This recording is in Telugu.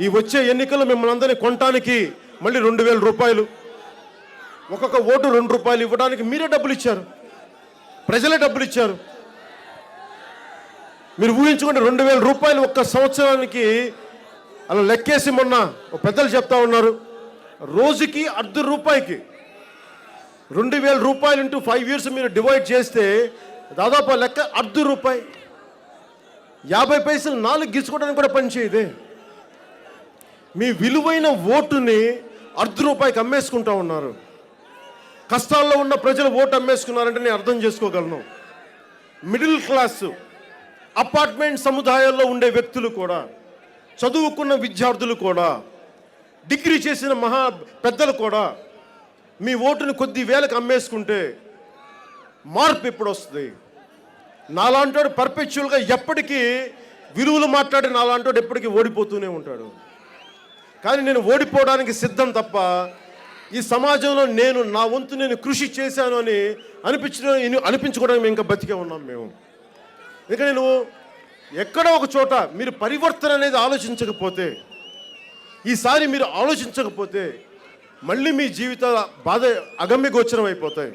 ఈ వచ్చే ఎన్నికల్లో మిమ్మల్ని అందరినీ కొనటానికి మళ్ళీ రెండు వేల రూపాయలు. ఒక్కొక్క ఓటు రెండు రూపాయలు ఇవ్వడానికి మీరే డబ్బులు ఇచ్చారు. ప్రజలే డబ్బులు ఇచ్చారు. మీరు ఊహించుకుంటే రెండు వేల రూపాయలు ఒక్క సంవత్సరానికి అలా లెక్కేసి మొన్న ఒక పెద్దలు చెప్తా ఉన్నారు. రోజుకి అర్ధ రూపాయికి. రెండు వేల రూపాయలు ఇంటూ ఫైవ్ ఇయర్స్ మీరు డివైడ్ చేస్తే దాదాపు ఆ లెక్క అర్ధ రూపాయి. యాభై పైసలు నాలుగు గీసుకోవడానికి కూడా పనిచేయదే. మీ విలువైన ఓటుని అర్ధ రూపాయికి అమ్మేసుకుంటా ఉన్నారు. కష్టాల్లో ఉన్న ప్రజలు ఓటు అమ్మేసుకున్నారంటే నేను అర్థం చేసుకోగలను. మిడిల్ క్లాస్ అపార్ట్మెంట్ సముదాయాల్లో ఉండే వ్యక్తులు కూడా చదువుకున్న విద్యార్థులు కూడా డిగ్రీ చేసిన మహా పెద్దలు కూడా మీ ఓటుని కొద్ది వేలకు అమ్మేసుకుంటే మార్పు ఎప్పుడు వస్తుంది నాలాంటోడు పర్పెచువల్గా ఎప్పటికీ విలువలు మాట్లాడి నాలాంటోడు ఎప్పటికీ ఓడిపోతూనే ఉంటాడు. కానీ నేను ఓడిపోవడానికి సిద్ధం తప్ప ఈ సమాజంలో నేను నా వంతు నేను కృషి చేశాను అని అనిపించడం అనిపించుకోవడానికి మేము ఇంకా బతికే ఉన్నాం మేము. ఇక నేను ఎక్కడో ఒక చోట మీరు పరివర్తన అనేది ఆలోచించకపోతే ఈసారి మీరు ఆలోచించకపోతే మళ్ళీ మీ జీవితాల బాధ అగమ్యగోచరం అయిపోతాయి.